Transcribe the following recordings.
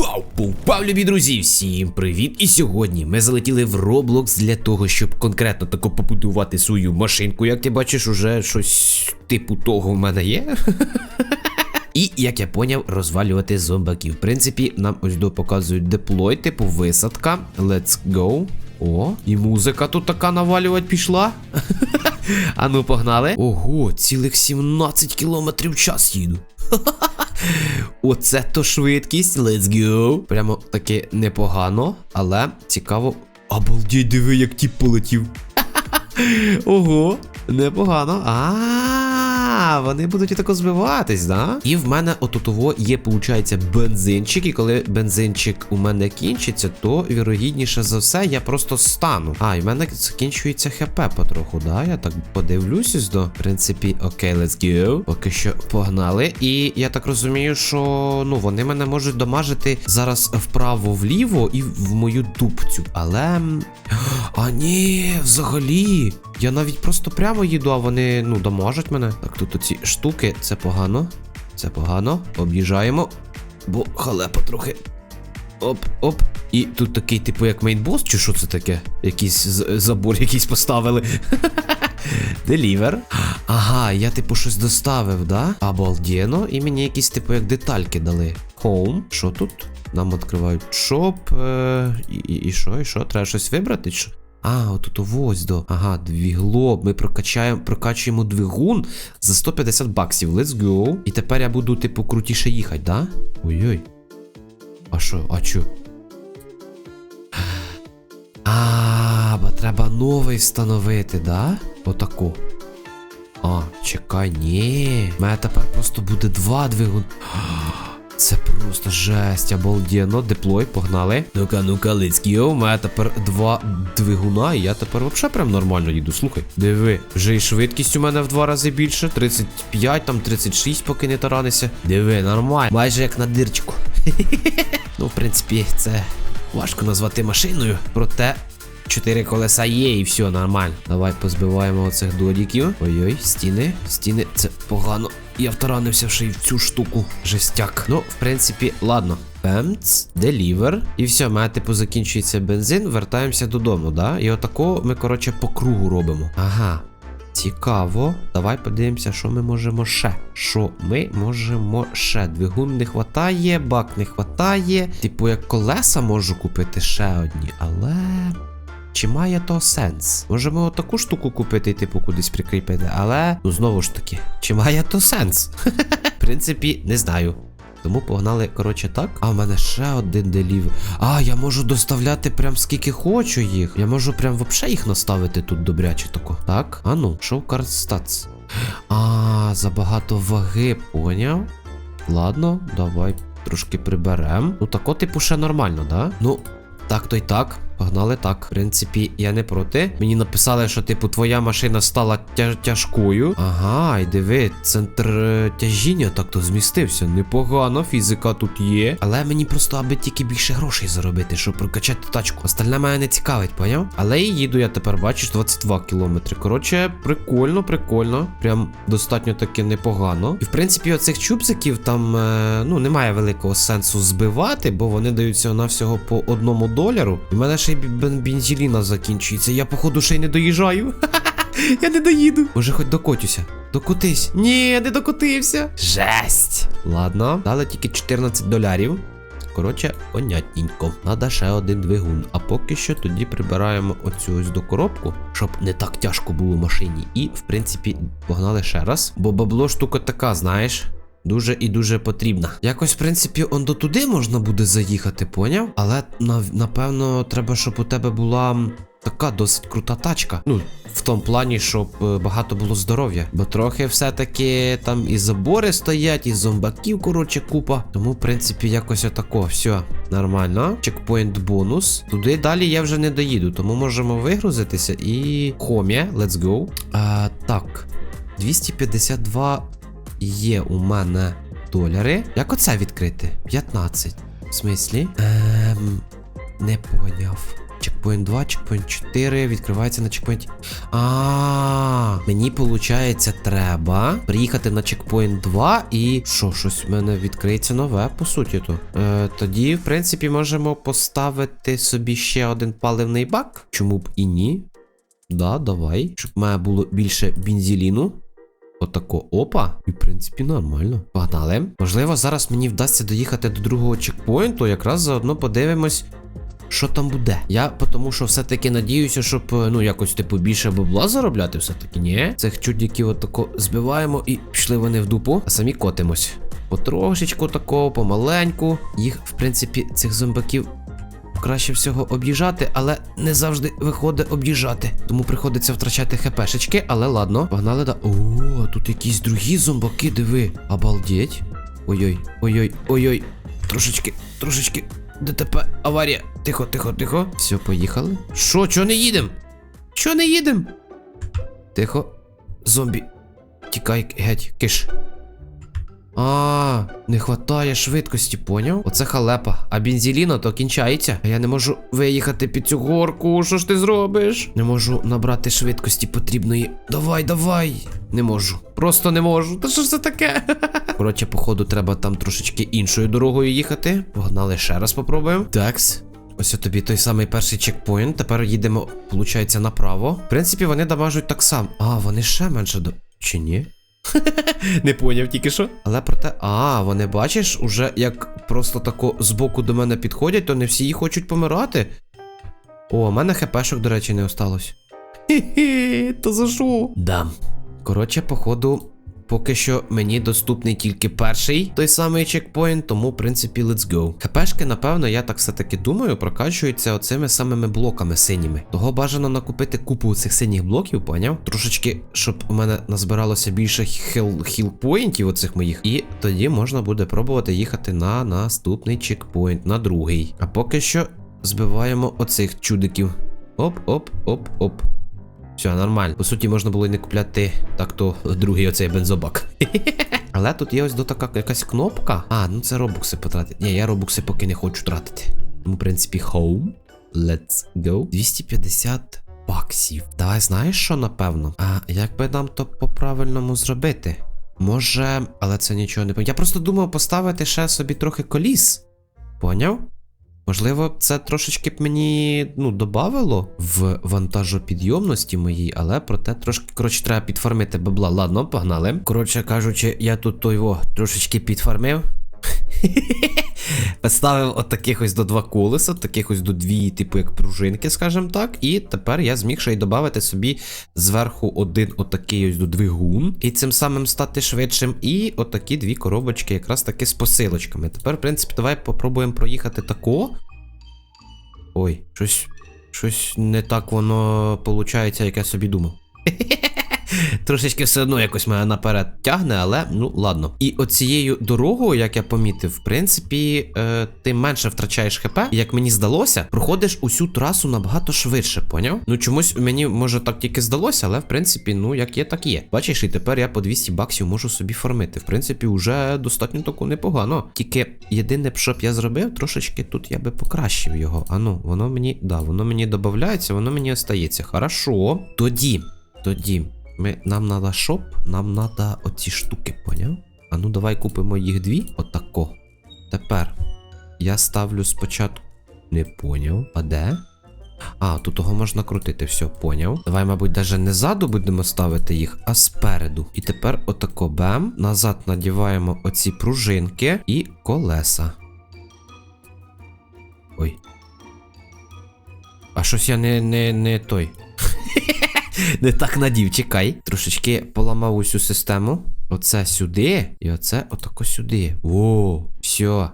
Вау! Повпав, любі друзі! Всім привіт! І сьогодні ми залетіли в Roblox для того, щоб конкретно тако побудувати свою машинку. Як ти бачиш, уже щось типу того в мене є. І, як я поняв, розвалювати зомбаків. В принципі, нам ось до показують деплой, типу висадка. Let's go. О, і музика тут така навалювати пішла. А ну погнали. Ого, цілих 17 кілометрів час їду. Оце то швидкість. Let's go. Прямо таки непогано, але цікаво. Обалдіть, диви, як тіп полетів. Ого, непогано. А, вони будуть тако збиватись, да? І в мене отутово є, виходить, бензинчик. І коли бензинчик у мене кінчиться, то вірогідніше за все я просто стану. А, і в мене закінчується хп потроху, да? Я так подивлюсь до. В принципі, окей, let's go. Поки що погнали. І я так розумію, що ну вони мене можуть домажити зараз вправо-вліво і в мою дупцю. Але. А ні, взагалі. Я навіть просто прямо їду, а вони ну доможуть мене. Так, тут оці штуки, це погано. Це погано. Об'їжджаємо. Бо халепа трохи. Оп, оп. І тут такий, типу, як мейнбос, чи що це таке? Якийсь забор якийсь поставили. Делівер. Ага, я типу щось доставив, да? Обалденно. І мені якісь, типу, як детальки дали. Home. Що тут? Нам відкривають шоп. Е, і, що, і що? Треба щось вибрати? Що? А, отут ось до. Ага, двігло. Ми прокачаємо, прокачуємо двигун за 150 баксів. Let's go. І тепер я буду, типу, крутіше їхати, да? Ой-ой. А що? А чо? А, бо треба новий встановити, да? Отаку. А, чекай, ні. У мене тепер просто буде два двигун. Це просто жесть, обалденно. Деплой, погнали. Ну-ка, ну-ка, go. У мене тепер два двигуна, і я тепер взагалі прям нормально їду. Слухай, диви, вже і швидкість у мене в два рази більше. 35, там 36, поки не таранися. Диви, нормально. Майже як на дирчику. Ну, в принципі, це важко назвати машиною. Проте. Чотири колеса є і все нормально. Давай позбиваємо оцих додіків. Ой-ой, стіни, стіни, це погано. Я втаранився ще й в цю штуку. Жестяк. Ну, в принципі, ладно. Пемц, делівер. І все, мене, типу, закінчується бензин, вертаємося додому, да? І отако ми, коротше, по кругу робимо. Ага. Цікаво. Давай подивимося, що ми можемо ще. Що ми можемо ще? Двигун не хватає, бак не хватає. Типу, як колеса можу купити ще одні, але. Чи має то сенс? Можемо отаку штуку купити типу кудись прикріпити, але ну знову ж таки, чи має то сенс? В принципі, не знаю. Тому погнали, коротше, так. А в мене ще один делів. А, я можу доставляти прям скільки хочу їх. Я можу прям вообще їх наставити тут добряче тако. Так, а ну, card stats. А, забагато ваги, поняв? Ладно, давай трошки приберем. Ну тако, типу, ще нормально, да? Ну, так то й так. Погнали так. В принципі, я не проти. Мені написали, що, типу, твоя машина стала тя тяжкою. Ага, і диви, центр е, тяжіння так-то змістився. Непогано, фізика тут є. Але мені просто аби тільки більше грошей заробити, щоб прокачати тачку. Остальне мене не цікавить, поняв? Але і їду я тепер, бачиш, 22 кілометри. Коротше, прикольно, прикольно. Прям достатньо таки непогано. І в принципі, оцих чупсиків там е, ну немає великого сенсу збивати, бо вони даються на всього по одному доляру. І в мене ще й бен- бензеліна закінчується. Я, походу, ще й не доїжджаю. Я не доїду. Може, хоч докотюся. Докотись. Ні, не докотився. Жесть. Ладно, дали тільки 14 долярів. Коротше, понятненько. Надо ще один двигун. А поки що тоді прибираємо оцю ось до коробку, щоб не так тяжко було машині. І, в принципі, погнали ще раз. Бо бабло штука така, знаєш. Дуже і дуже потрібна. Якось, в принципі, он до туди можна буде заїхати, поняв? Але напевно треба, щоб у тебе була така досить крута тачка. Ну, в тому плані, щоб е, багато було здоров'я. Бо трохи все-таки там і забори стоять, і зомбаків, коротше, купа. Тому, в принципі, якось отако. Все, нормально. Чекпоінт бонус. Туди далі я вже не доїду, тому можемо вигрузитися і. Хомія, let's go. А, так. 252 є у мене доляри. Як оце відкрити? 15. В смислі? Ем, не поняв. Чекпоінт 2, чекпоінт чекпоінт 4 відкривається на чекпоінті. А, мені виходить, треба приїхати на чекпоінт 2 і що, щось в мене відкриється нове, по суті то. Е, тоді, в принципі, можемо поставити собі ще один паливний бак. Чому б і ні? Да, давай. Щоб в мене було більше бензеліну. Отако опа, і в принципі нормально. Погнали. Можливо, зараз мені вдасться доїхати до другого чекпоінту, якраз заодно подивимось. Що там буде? Я тому що все-таки надіюся, щоб е, ну якось типу більше бабла заробляти, все-таки ні. Цих чудіків отако збиваємо і пішли вони в дупу, а самі котимось. Потрошечку такого, помаленьку. Їх, в принципі, цих зомбаків краще всього об'їжджати, але не завжди виходить об'їжджати. Тому приходиться втрачати хпшечки, але ладно, погнали да. О, тут якісь другі зомбаки, диви. Обалдеть. Ой-ой, ой-ой, ой-ой. Трошечки, трошечки. ДТП, аварія. Тихо, тихо, тихо. Все, поїхали. Що, чого не їдем? Чого не їдем? Тихо. Зомбі. Тікай геть, киш. А, не хватає швидкості, поняв? Оце халепа. А бензеліно то кінчається. А я не можу виїхати під цю горку. Що ж ти зробиш? Не можу набрати швидкості потрібної. Давай, давай. Не можу. Просто не можу. Та що ж це таке? Коротше, походу, треба там трошечки іншою дорогою їхати. Погнали ще раз попробуємо. Такс. Ось тобі той самий перший чекпоінт. Тепер їдемо, виходить, направо. В принципі, вони дамажуть так само. А, вони ще менше до. Чи ні? Не поняв тільки що. Але проте. А, вони бачиш, уже як просто тако збоку до мене підходять, то не всі їх хочуть помирати. О, у мене хпшок, до речі, не осталось. Хе-хе, то за що? Дам. Коротше, походу, поки що мені доступний тільки перший той самий чекпоінт, тому, в принципі, let's go. ХПшки, напевно, я так все-таки думаю, прокачуються оцими самими блоками синіми. Того бажано накупити купу цих синіх блоків, поняв? Трошечки, щоб у мене назбиралося більше хіл, хілпоінтів оцих моїх. І тоді можна буде пробувати їхати на наступний чекпоінт, на другий. А поки що збиваємо оцих чудиків. Оп, оп, оп, оп. Все, нормально. По суті, можна було і не купляти так то другий оцей бензобак. Але тут є ось до така якась кнопка. А, ну це робукси потратити. Ні, я робукси поки не хочу тратити. Тому, в принципі, home. Let's go. 250 баксів. Давай знаєш що, напевно? А як би нам то по-правильному зробити? Може, але це нічого не Я просто думав поставити ще собі трохи коліс. Поняв? Можливо, це трошечки б мені ну, добавило в вантажопідйомності моїй, але проте трошки, коротше, треба підфармити бабла. Ладно, погнали. Коротше кажучи, я тут той во трошечки підфармив. Поставив от таких ось до два колеса, таких ось до дві, типу, як пружинки, скажімо так. І тепер я зміг ще й додати собі зверху один отакий ось до двигун, і цим самим стати швидшим. І отакі дві коробочки, якраз таки з посилочками. Тепер, в принципі, давай попробуємо проїхати тако. Ой, щось. Щось не так воно виходить, як я собі думав. Трошечки все одно якось мене наперед тягне, але ну ладно. І оцією дорогою, як я помітив, в принципі, е, ти менше втрачаєш хп, як мені здалося, проходиш усю трасу набагато швидше, поняв? Ну чомусь мені може так тільки здалося, але в принципі, ну як є, так є. Бачиш, і тепер я по 200 баксів можу собі фармити. В принципі, вже достатньо тако непогано. Тільки єдине, що б я зробив, трошечки тут я би покращив його. А ну, воно мені, да, воно мені додається, воно мені остається. Хорошо. Тоді, тоді. Ми, нам надо шоп, нам надо оці штуки, поняв? А ну давай купимо їх дві. Отако. Тепер я ставлю спочатку. Не поняв. А де? А, тут того можна крутити, все, поняв. Давай, мабуть, даже не ззаду будемо ставити їх, а спереду. І тепер отако бем. Назад надіваємо оці пружинки і колеса. Ой. А щось я не, не, не той. Не так надів, чекай. Трошечки поламав усю систему. Оце сюди, і оце отако сюди. О, все.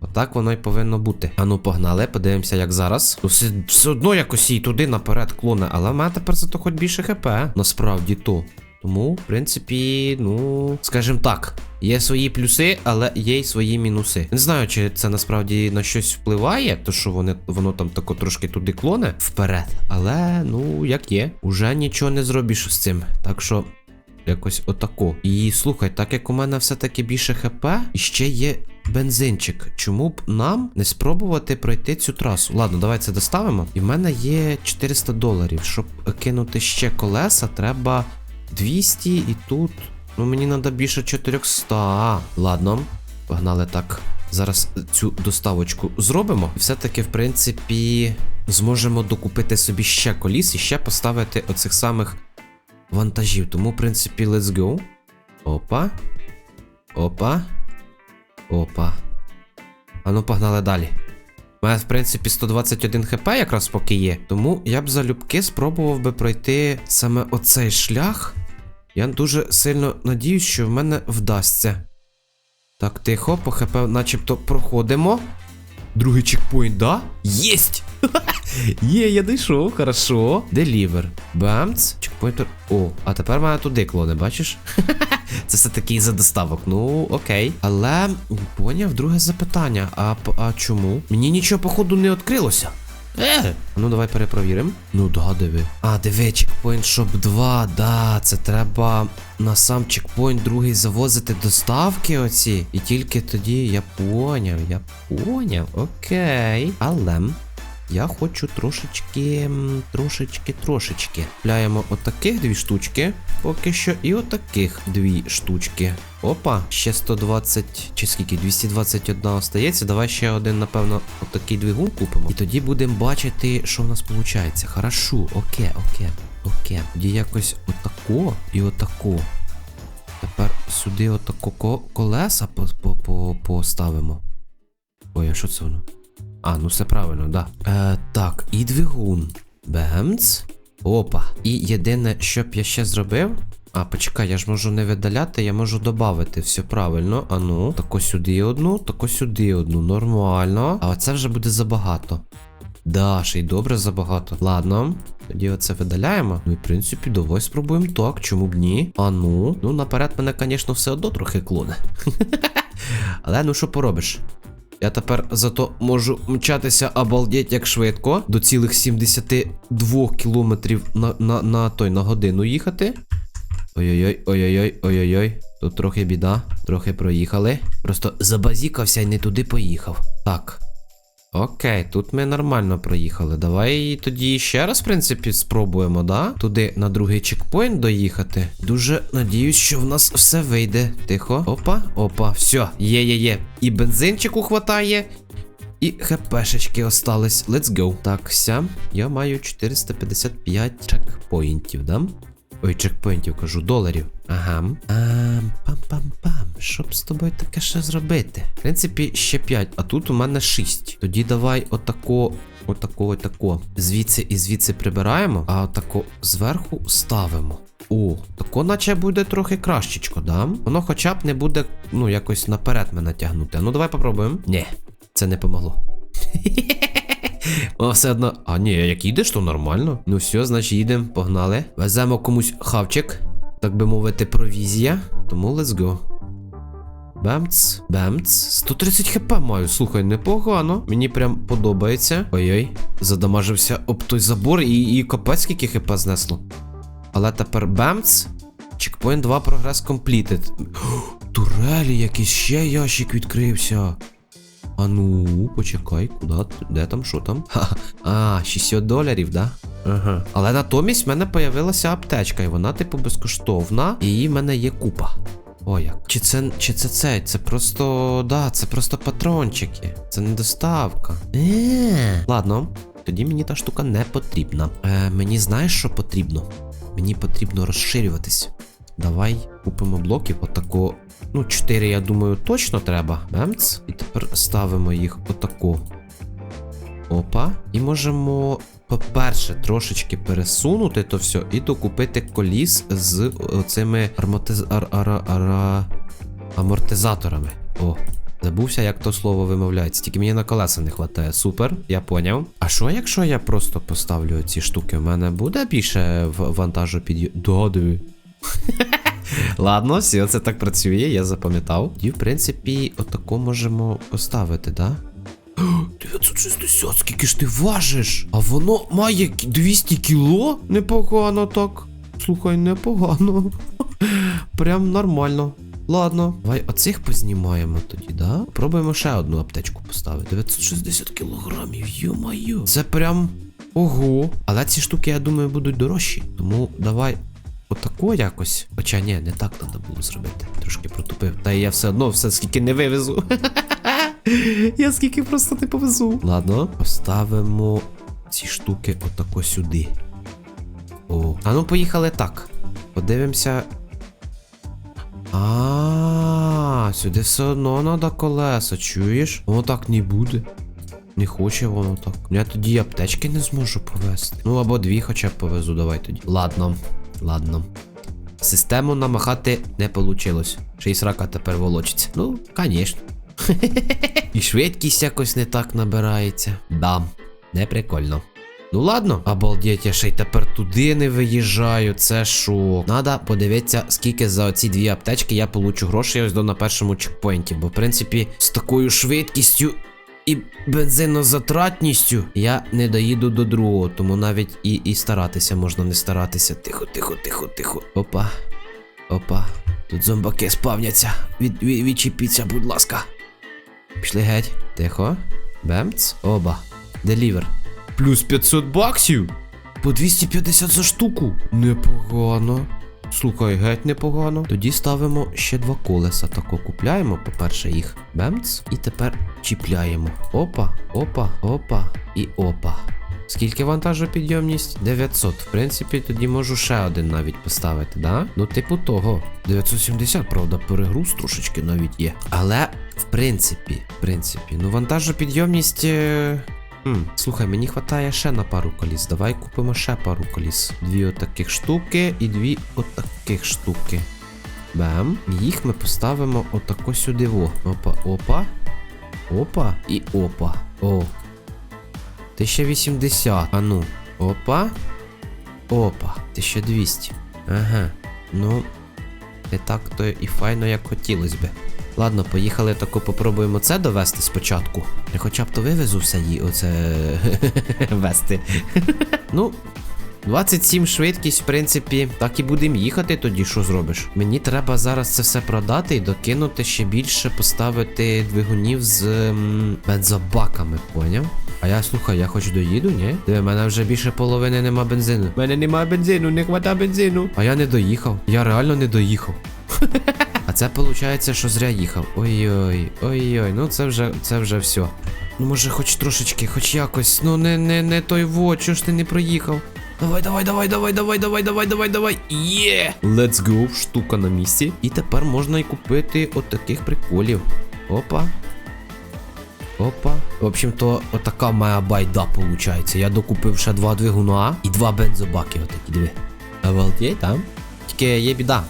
Отак воно й повинно бути. Ану, погнали, подивимося, як зараз. Все, все одно якось і туди наперед клоне, але в мене тепер зато хоч більше хп. Насправді то. Тому, в принципі, ну, скажімо так, є свої плюси, але є й свої мінуси. Не знаю, чи це насправді на щось впливає, то що вони, воно там тако трошки туди клоне вперед. Але, ну, як є, уже нічого не зробиш з цим. Так що. Якось отако. І слухай, так як у мене все-таки більше хп, і ще є бензинчик. Чому б нам не спробувати пройти цю трасу? Ладно, давай це доставимо. І в мене є 400 доларів. Щоб кинути ще колеса, треба 200 і тут. Ну, мені треба більше 400. Ладно, погнали так. Зараз цю доставочку зробимо. Все-таки, в принципі, зможемо докупити собі ще коліс і ще поставити оцих самих вантажів. Тому, в принципі, let's go. Опа. Опа. Опа. А ну, погнали далі. У мене, в принципі, 121 хп якраз поки є. Тому я б залюбки спробував би пройти саме оцей шлях. Я дуже сильно надіюсь, що в мене вдасться. Так, тихо, по хп начебто проходимо. Другий чекпоінт, да? Єсть! Є, я дійшов, хорошо. Делівер. Бамц. Чекпоінтер. О, а тепер мене туди клоне, бачиш? Це все таки за доставок. Ну, окей. Але поняв друге запитання. А, а чому? Мені нічого, походу, не відкрилося. Е, ну давай перепровіримо. Ну да, диви. А, диви, чекпоінт шоп 2, да, це треба на сам чекпоінт другий завозити доставки оці. І тільки тоді я поняв, я поняв, окей. Але я хочу трошечки, трошечки, трошечки. Купляємо отаких дві штучки, поки що, і отаких дві штучки. Опа, ще 120, чи скільки, 221 остається. Давай ще один, напевно, отакий двигун купимо. І тоді будемо бачити, що в нас виходить. Хорошо, окей, окей, окей. Тоді якось отако і отако. Тепер сюди отако ко- колеса по- по- по- поставимо. Ой, а що це воно? А, ну все правильно, да. Е, так, і двигун. Бемц. Опа. І єдине, що б я ще зробив. А, почекай, я ж можу не видаляти, я можу додати. Все правильно. А ну, тако сюди одну, тако сюди одну. Нормально. А оце вже буде забагато. Да, ще й добре забагато. Ладно. Тоді оце видаляємо. Ну і в принципі, давай спробуємо так, чому б ні? А ну, ну наперед мене, звісно, все одно трохи клоне. Але ну що поробиш? Я тепер зато можу мчатися обалдеть як швидко. До цілих 72 кілометрів на, на, на той на годину їхати. Ой-ой-ой, ой-ой-ой, ой-ой-ой. Тут трохи біда, трохи проїхали. Просто забазікався і не туди поїхав. Так. Окей, тут ми нормально проїхали. Давай тоді ще раз, в принципі, спробуємо, да? Туди на другий чекпоінт доїхати. Дуже надіюсь, що в нас все вийде. Тихо. Опа, опа, все, є-є-є. І бензинчику хватає. І хпшечки остались. Let's go. Так, ся. Я маю 455 чекпоінтів, да? Ой, чекпоінтів кажу, доларів. Ага. Ам, пам-пам-пам. Що б з тобою таке ще зробити? В принципі, ще 5, а тут у мене 6. Тоді давай отако, отако, отако. Звідси і звідси прибираємо, а отако зверху ставимо. О, тако наче буде трохи кращечко, да? Воно хоча б не буде, ну, якось наперед мене тягнути. Ну, давай попробуємо. Ні, це не помогло. О, все одно. А ні, як їдеш, то нормально. Ну все, значить їдемо, погнали. Веземо комусь хавчик, так би мовити, провізія. Тому let's go. Бемц, бемц. 130 хп маю. Слухай, непогано. Мені прям подобається. Ой-ой, задамажився об той забор і, і капець скільки хп знесло. Але тепер бемц. Чекпоінт 2 прогрес completed. Турелі, якийсь ще ящик відкрився. А ну, почекай, куди? Де там, що там? Ха, а, 60 доларів, да? Ага. Але натомість в мене появилася аптечка, і вона, типу, безкоштовна, і її в мене є купа. О, як. Чи це чи це це? Це просто. Да, це просто патрончики. Це не доставка. Е. Ладно, тоді мені та штука не потрібна. Е, мені знаєш, що потрібно? Мені потрібно розширюватись. Давай купимо блоків отако. Ну, 4, я думаю, точно треба. Бемц. І тепер ставимо їх отако. Опа. І можемо, по-перше, трошечки пересунути то все і докупити коліс з оцими армотиз... ар... ара... ара... амортизаторами. О. Забувся, як то слово вимовляється. Тільки мені на колеса не вистачає. Супер, я поняв. А що, якщо я просто поставлю ці штуки? У мене буде більше вантажу під. Да, диви. Ладно, все, це так працює, я запам'ятав. І, в принципі, отако можемо поставити, да? 960, скільки ж ти важиш? А воно має 200 кіло? Непогано так. Слухай, непогано. Прям нормально. Ладно, давай оцих познімаємо тоді, да? Пробуємо ще одну аптечку поставити. 960 кілограмів, йо-майо. Це прям. Ого. Але ці штуки, я думаю, будуть дорожчі. Тому давай отако якось. Хоча ні, не так треба було зробити. Трошки протупив. Та я все одно все скільки не вивезу. Я скільки просто не повезу. Ладно, поставимо ці штуки отако сюди. О. А ну поїхали так. Подивимося. А, сюди все одно треба колеса, чуєш? Воно так не буде. Не хоче воно так. Я тоді аптечки не зможу повезти. Ну або дві хоча б повезу, давай тоді. Ладно, ладно. Систему намахати не вийшло. Ще й срака тепер волочиться. Ну, звісно. І швидкість якось не так набирається. Да, не прикольно. Ну ладно, обалдеть, я ще й тепер туди не виїжджаю. Це шок. Надо подивитися, скільки за оці дві аптечки я получу грошей ось до на першому чекпоінті. Бо, в принципі, з такою швидкістю і бензинозатратністю я не доїду до другого, тому навіть і, і старатися можна не старатися. Тихо, тихо, тихо, тихо. Опа. Опа. Тут зомбаки спавняться. Від, від, відчепіться, будь ласка. Пішли геть. Тихо. Бемц. Оба. Делівер. Плюс 500 баксів. По 250 за штуку. Непогано. Слухай, геть непогано. Тоді ставимо ще два колеса. Тако купляємо, по-перше, їх. Бемц. І тепер чіпляємо. Опа, опа, опа і опа. Скільки вантажопідйомність? 900. В принципі, тоді можу ще один навіть поставити, да? Ну, типу того. 970, правда, перегруз трошечки навіть є. Але, в принципі, в принципі, ну вантажопідйомність. Хм, слухай, мені хватає ще на пару коліс. Давай купимо ще пару коліс. Дві отаких штуки і дві отаких штуки. Бем. Їх ми поставимо отако сюди. Во. Опа, опа. Опа і опа. О. 1080. А ну. Опа. Опа. 1200. Ага. Ну. Не так то і файно, як хотілося би. Ладно, поїхали тако попробуємо це довести спочатку. Я хоча б то вивезу все її оце вести. ну. 27 швидкість, в принципі, так і будемо їхати тоді, що зробиш. Мені треба зараз це все продати і докинути ще більше поставити двигунів з м, бензобаками, поняв? А я слухай, я хоч доїду, ні? Диви, в мене вже більше половини нема бензину. У мене нема бензину, не хвата бензину. А я не доїхав. Я реально не доїхав. А це виходить, що зря їхав. Ой-ой, ой-ой, ну це вже це вже все. Ну може хоч трошечки, хоч якось. Ну не не, не той во, чого ж ти не проїхав? Давай, давай, давай, давай, давай, давай, давай, давай, давай. Є! Let's go, штука на місці. І тепер можна і купити от таких приколів. Опа. Опа. В общем-то, отака моя байда получається. Я докупив ще два двигуна і два бензобаки. Отакі диви. Обалдеть, там. Тільки є біда.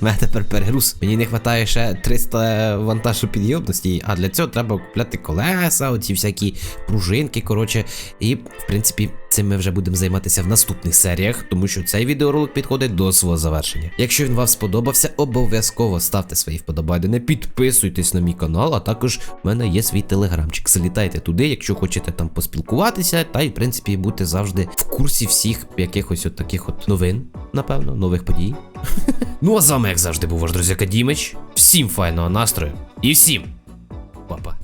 У мене тепер перегруз. Мені не вистачає ще 300 вантажу підйомності, а для цього треба купляти колеса, оці всякі пружинки, коротше. І, в принципі, цим ми вже будемо займатися в наступних серіях, тому що цей відеоролик підходить до свого завершення. Якщо він вам сподобався, обов'язково ставте свої вподобайдени, підписуйтесь на мій канал, а також в мене є свій телеграмчик. Залітайте туди, якщо хочете там поспілкуватися, та й в принципі бути завжди в курсі всіх якихось от таких от новин, напевно, нових подій. Ну а з вами, як завжди, був ваш друзяка Дімич. Всім файного настрою і всім па-па.